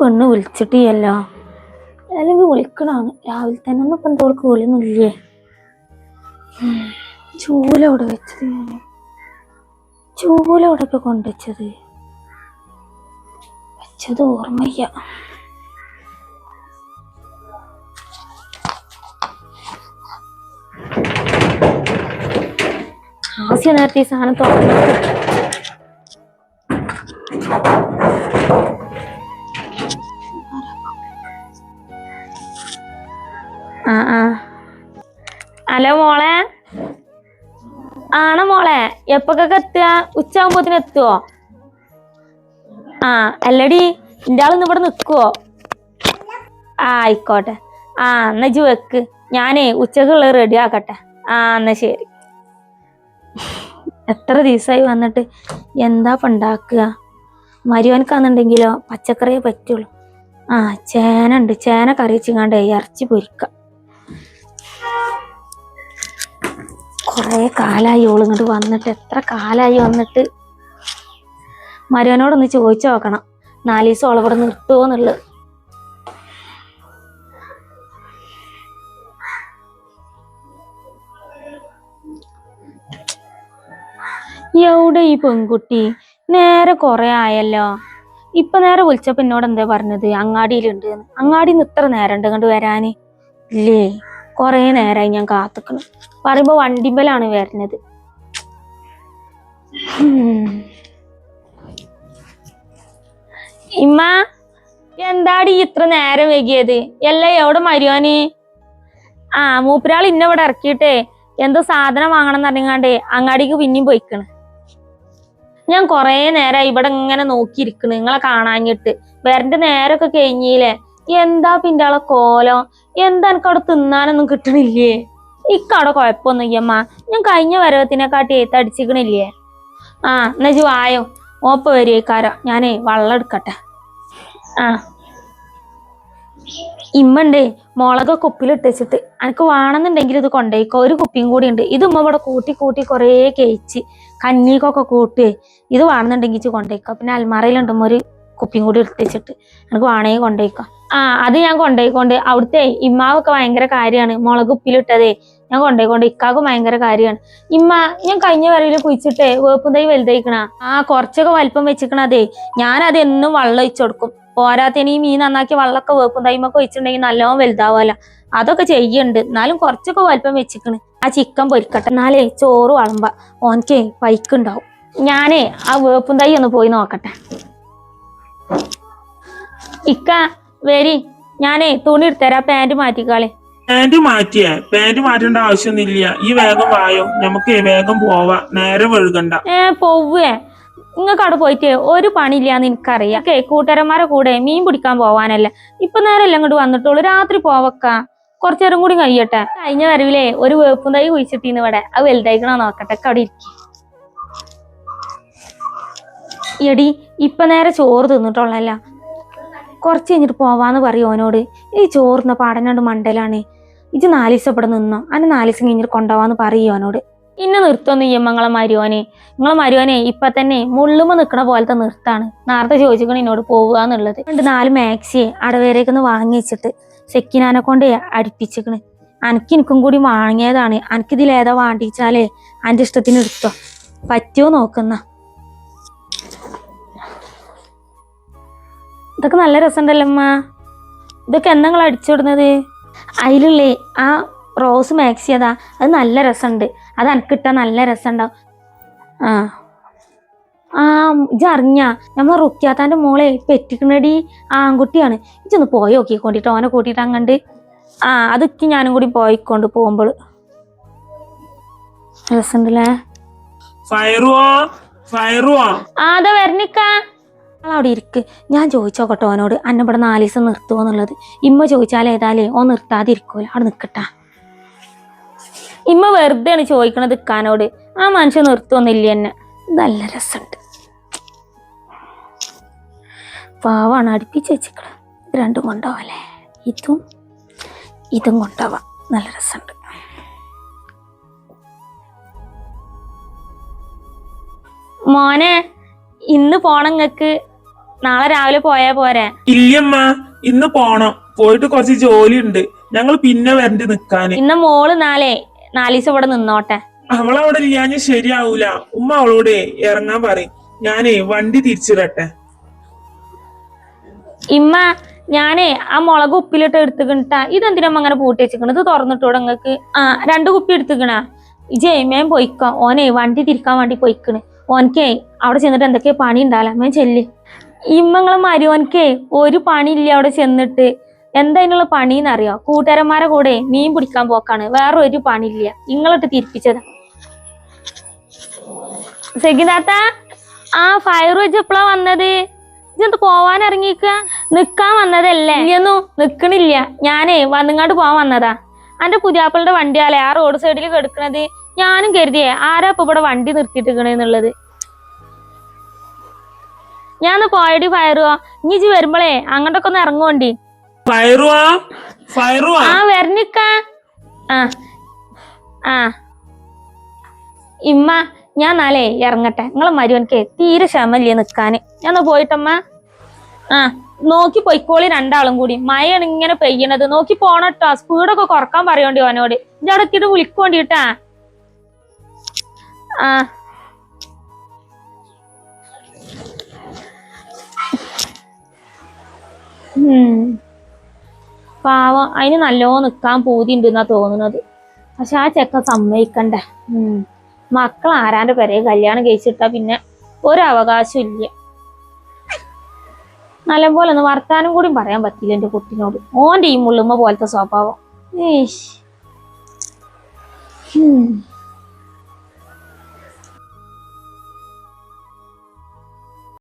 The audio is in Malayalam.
പെണ്ണ് വിളിച്ചിട്ടില്ലല്ലോ. അല്ലെങ്കിൽ വിളിക്കണാണ് രാവിലെ തന്നെ ഒന്നും ഇപ്പം തോൽക്ക് വിളിയൊന്നുമില്ലേ? ചൂല അവിടെ വെച്ചത് ചൂല അവിടെ ഒക്കെ കൊണ്ടുവച്ചത്? വെച്ചത് ഓർമ്മയ്യ ആസ്യ നേരത്തെ ഈ സാധനം തുറന്നു ആ ആ. ഹലോ മോളെ. ആണോ മോളെ. എപ്പൊക്കൊക്കെ എത്തുക? ഉച്ചയാകുമ്പോത്തിന് എത്തുവോ? ആ അല്ലടി എന്റെ ആളൊന്നും ഇവിടെ നിക്കുവോ? ആ ആയിക്കോട്ടെ. ആ എന്നാ ജി വെക്ക്. ഞാനേ ഉച്ചക്കുള്ള റെഡി ആക്കട്ടെ. ആ എന്നാ ശരി. എത്ര ദിവസമായി വന്നിട്ട് എന്താ പണ്ടാക്കുക മരുവനക്കാന്നുണ്ടെങ്കിലോ പച്ചക്കറിയേ പറ്റുള്ളൂ. ആ ചേന ഉണ്ട് ചേന കറി വെച്ചിങ്ങാണ്ട് ഇറച്ചി പൊരിക്കാം. കൊറേ കാലായി ഓൾ ഇങ്ങോട്ട് വന്നിട്ട്. എത്ര കാലായി വന്നിട്ട്? മരുവനോടൊന്ന് ചോദിച്ചു നോക്കണം. നാല് ദിവസം ഓളവിടെ നിർത്തുമോ എവിടെ ഈ പെൺകുട്ടി? നേരെ കൊറേ ആയല്ലോ. ഇപ്പൊ നേരെ വിളിച്ചപ്പോ എന്നോട് എന്താ പറഞ്ഞത്? അങ്ങാടിയിലുണ്ട്. അങ്ങാടിന്ന് ഇത്ര നേരം ഉണ്ട് കണ്ട് വരാന്. ഇല്ലേ? കൊറേ നേരമായി ഞാൻ കാത്തുക്കണം. പറയുമ്പോ വണ്ടിമ്പലാണ് വരുന്നത്. ഇമ്മ എന്താടി ഇത്ര നേരം വൈകിയത്? എല്ലാം എവിടെ മരുവാന് ആ മൂപ്പരാൾ ഇന്ന ഇവിടെ ഇറക്കിയിട്ടേ എന്തോ സാധനം വാങ്ങണം എന്ന് പറഞ്ഞാണ്ടേ അങ്ങാടിക്ക് പിന്നെയും പോയിക്കണ്. ഞാൻ കൊറേ നേരം ഇവിടെ ഇങ്ങനെ നോക്കിയിരിക്കണ് നിങ്ങളെ കാണാഞ്ഞിട്ട്. വരണ്ട നേരൊക്കെ കഴിഞ്ഞില്ലേ? എന്താ പിന്നെ ആളെ കോലം? എന്താ എനിക്ക് അവിടെ തിന്നാനൊന്നും കിട്ടണില്ലേ? ഇക്കവിടെ കുഴപ്പമൊന്നും ഇല്ലമ്മ ഞാൻ കഴിഞ്ഞ വരവത്തിനെക്കാട്ടി എഴുത്തടിച്ചിക്കണില്ലേ ആ എന്നാ ഇജ്ജ് വായോ. ഓപ്പ വരുവേക്കാരോ ഞാനേ വള്ളം എടുക്കട്ടെ. ആ. ഇമ്മണ്ടേ മുളകൊക്കെ കുപ്പിലിട്ടിട്ട് എനിക്ക് വേണമെന്നുണ്ടെങ്കിൽ ഇത് കൊണ്ടേക്കോ ഒരു കുപ്പിയും കൂടി ഉണ്ട്. ഇത് ഉമ്മ ഇവിടെ കൂട്ടി കൂട്ടി കുറേ കഴിച്ച് കഞ്ഞിക്കൊക്കെ കൂട്ടി ഇത് വേണമെന്നുണ്ടെങ്കിൽ കൊണ്ടേക്കോ പിന്നെ അൽമാറയിലുണ്ടുമ്പോ ഒരു കുപ്പിയും കൂടി എടുത്തിച്ചിട്ട് എനിക്ക് വേണമെങ്കിൽ കൊണ്ടുപോയിക്കോ. ആ അത് ഞാൻ കൊണ്ടുപോയിക്കൊണ്ട് അവിടുത്തെ ഇമ്മാവൊക്കെ ഭയങ്കര കാര്യമാണ്. മുളക് ഉപ്പിലിട്ടതേ ഞാൻ കൊണ്ടുപോയിക്കൊണ്ട് ഇക്കാക്കും ഭയങ്കര കാര്യമാണ്. ഇമ്മ ഞാൻ കഴിഞ്ഞ വരവിൽ കുഴിച്ചിട്ടേ വേപ്പും തൈ വലുതായിക്കണ. ആ കുറച്ചൊക്കെ വലിപ്പം വെച്ചിക്കണതേ. ഞാനത് എന്നും വെള്ളം ഒഴിച്ചു കൊടുക്കും. പോരാത്തതിന് ഈ മീൻ നന്നാക്കി വെള്ളമൊക്കെ വേപ്പും തൈമൊക്കെ ഒഴിച്ചിട്ടുണ്ടെങ്കിൽ നല്ലോണം വലുതാവല്ല അതൊക്കെ ചെയ്യണ്ട്. എന്നാലും കുറച്ചൊക്കെ വലിപ്പം വെച്ചിക്കണ്. ആ ചിക്കൻ പൊരിക്കട്ടെ. എന്നാലേ ചോറ് വളമ്പ. ഓനക്കേ പൈക്കുണ്ടാവും ഞാനേ ആ വേപ്പും തൈ ഒന്ന് പോയി നോക്കട്ടെ. ഇക്ക വരി ഞാനേ തുണി എടുത്തരാ പാന്റ് മാറ്റിക്കാളെ. പാന്റ് മാറ്റിയേ പാന്റ് മാറ്റേണ്ട ആവശ്യമൊന്നുമില്ല. ഈ വേഗം വായോ നമുക്ക് വേഗം പോവാ നേരെ വഴുകണ്ട. ഏ പോവേ നിങ്ങൾക്ക് അവിടെ പോയിട്ട് ഒരു പണിയില്ലാന്ന് എനിക്കറിയാം. ഓക്കെ കൂട്ടുകാരന്മാരെ കൂടെ മീൻ പിടിക്കാൻ പോവാനല്ലേ. ഇപ്പൊ നേരല്ല ഇങ്ങോട്ട് വന്നിട്ടുള്ളൂ. രാത്രി പോവക്ക. കുറച്ചേരം കൂടി കഴിയട്ടെ. കഴിഞ്ഞ വരവിലേ ഒരു വേപ്പും തൈ കുഴിച്ചിട്ടീന്ന് ഇവിടെ. അത് വലുതായിക്കണോ നോക്കട്ടെ. അവിടെ ഇരിക്കും. എടി ഇപ്പൊ നേരെ ചോറ് തിന്നിട്ടുള്ളല്ല കുറച്ച് കഴിഞ്ഞിട്ട് പോവാന്ന് പറയും ഓനോട്. ഈ ചോറുന്ന പാടനാണ്ട് മണ്ടലാണ്. ഇജ് നാല് ദിവസം ഇവിടെ നിന്നോ. അന്നെ നാലിസം കഴിഞ്ഞിട്ട് കൊണ്ടുപോവാന്ന് പറയും ഓനോട്. ഇന്നെ നിർത്തുമെന്ന് ചെയ്യുമ്പങ്ങളെ മരുവനെ നിങ്ങളെ മരുവനെ ഇപ്പൊ തന്നെ മുള്ളുമ്പോ നിക്കണ പോലത്തെ നിർത്താണ്. നേരത്തെ ചോദിച്ചിക്കണ എന്നോട് പോവുക എന്നുള്ളത്. രണ്ട് നാല് മാക്സി അടവേരേക്കൊന്ന് വാങ്ങി വെച്ചിട്ട് സെക്കിനാനെ കൊണ്ട് അടുപ്പിച്ചിക്കണ്. അനക്ക് എനിക്കും കൂടി വാങ്ങിയതാണ്. അനക്കിതിലേതാ വാണ്ടിച്ചാലേ അന്റെ ഇഷ്ടത്തിന് എടുത്തോ. പറ്റുമോ നോക്കുന്ന ഇതൊക്കെ നല്ല രസമുണ്ടല്ലോ അമ്മ ഇതൊക്കെ എന്താ നിങ്ങൾ അടിച്ചുവിടുന്നത് അതിലുള്ളേ ആ റോസ് മാക്സി അതാ അത് നല്ല രസമുണ്ട്. അത് എനിക്ക് ഇട്ടാൽ നല്ല രസമുണ്ടാവും. ആ. ആ ഇജ് അറിഞ്ഞ നമ്മളെ റുക്കിയാത്താന്റെ മോളെ പെറ്റിക്കണടി ആൺകുട്ടിയാണ്. ഇജൊന്ന് പോയി നോക്കിക്കൊണ്ടിട്ട് അവനെ കൂട്ടിയിട്ട് അങ്ങണ്ട്. ആ അതൊക്കെ ഞാനും കൂടി പോയിക്കൊണ്ട് പോകുമ്പോൾ രസമുണ്ടല്ലേ? ഫയറുവോ ഫയറുവോ. ആ അതാ വരണിക്ക. അവിടെ ഇരിക്ക്. ഞാൻ ചോദിച്ചോക്കട്ടെ അവനോട് അന്നെ ഇവിടെ നാല് ദിവസം നിർത്തുമോ എന്നുള്ളത്. ഇമ്മ ചോദിച്ചാൽ ഏതായാലേ ഓ നിർത്താതെ ഇരിക്കൂല അവിടെ നിൽക്കട്ട ഇമ്മ വെറുതെയാണ് ചോദിക്കണത് ഇക്കാനോട്. ആ മനുഷ്യൻ നിർത്തുമൊന്നുമില്ല എന്നെ. നല്ല രസമുണ്ട്. പാവാണ് അടുപ്പിച്ച് വെച്ചിക്കണ ഇത് രണ്ടും കൊണ്ടാവല്ലേ ഇതും ഇതും കൊണ്ടാവാം നല്ല രസമുണ്ട്. മോനെ ഇന്ന് പോണങ്ങക്ക് നാളെ രാവിലെ പോയാ പോരെ. ഇല്ലമ്മ ഇന്ന് പോണം. പോയിട്ട് കുറച്ച് ജോലി ഉണ്ട് ഞങ്ങൾ പിന്നെ വരണ്ട് നിക്കാന്. ഇന്ന് മോൾ നാളെ നാലീസം ഇവിടെ നിന്നോട്ടെ. അവളവിടെ ഇല്ലാഞ്ഞ ശരിയാവൂല. ഉമ്മ അവളോട് ഇറങ്ങാൻ പറയും. ഞാനേ വണ്ടി തിരിച്ചിടട്ടെ. ഇമ്മ ഞാനേ ആ മുളക് ഉപ്പിലിട്ട് എടുത്തുകിട്ടാ ഇതെന്തിനാ അങ്ങനെ പൂട്ടി വെച്ചിക്കണ ഇത് തുറന്നിട്ടൂടെ നിങ്ങക്ക് ആ രണ്ട് കുപ്പി എടുത്തുക്കണ. ജയ്മേൻ പൊയ്ക്കോ. ഓനെ വണ്ടി തിരിക്കാൻ വേണ്ടി പൊയ്ക്കണ്. ഓനക്കേ അവിടെ ചെന്നിട്ട് എന്തൊക്കെയാ പണി ഉണ്ടാവില്ല മേൻ ചെല്ല്. ഇമ്മങ്ങളെ മരുവനക്കേ ഒരു പണി ഇല്ല അവിടെ ചെന്നിട്ട്. എന്താ അതിനുള്ള പണിന്നറിയോ കൂട്ടുകാരന്മാരെ കൂടെ മീൻ പിടിക്കാൻ പോക്കാണ്. വേറെ ഒരു പണിയില്ല. ഇങ്ങളിട്ട് തിരിപ്പിച്ചതാ. സെഗിനാത്ത ആ ഫയർ വെച്ച് എപ്പോഴാ വന്നത്? ഇതെന്ത് പോവാൻ ഇറങ്ങിക്ക നിക്കാൻ വന്നതല്ലേ? ഇനിയൊന്നും നിക്കണില്ല. ഞാനേ വന്നിങ്ങാട്ട് പോവാൻ വന്നതാ. അന്റെ പുതിയാപ്പിളുടെ വണ്ടിയാലേ ആ റോഡ് സൈഡിൽ കിടക്കണത് ഞാനും കരുതിയേ. ആരാ ഇപ്പൊ ഇവിടെ വണ്ടി നിർത്തിയിട്ടിക്കണെന്നുള്ളത് ഞാൻ പോയടി ഫയറുവാ. ഇനി ഇജ്ജ് വരുമ്പളേ അങ്ങോട്ടൊക്കെ ഒന്ന് ഇറങ്ങുവണ്ടി. ഫയറുവാ? ഫയറുവാ? ആ വരണിക്ക. ആ ആ. ഇമ്മ ഞാൻ നാളെ ഇറങ്ങട്ടെ. നിങ്ങളെ മരുവനക്ക് തീരെ ക്ഷമല്ലേ നിക്കാന് ഞാൻ പോയിട്ടമ്മ. ആ നോക്കി പൊയ്ക്കോളി രണ്ടാളും കൂടി. മഴയാണ് ഇങ്ങനെ പെയ്യണത്. നോക്കി പോണട്ടോ. സ്പീഡൊക്കെ കുറയ്ക്കാൻ പറയോണ്ടി അവനോട് ഇഞ്ചവിടെ എത്തിയിട്ട് വിളിക്കോണ്ടിട്ടാ ആ. പാവം. അതിന് നല്ലോ നിക്കാൻ പൂതി എന്നാ തോന്നുന്നത്. പക്ഷെ ആ ചെക്ക സമ്മതിക്കണ്ടേ. മക്കൾ ആരാന്റെ പെരയെ കല്യാണം കഴിച്ചിട്ടാ പിന്നെ ഒരവകാശം ഇല്ല. നല്ലപോലെ ഒന്ന് വർത്താനം കൂടി പറയാൻ പറ്റില്ല എന്റെ കുട്ടിനോട്. ഓന്റെ ഈ മുള്ളുമ്മ പോലത്തെ സ്വഭാവം. ഉം.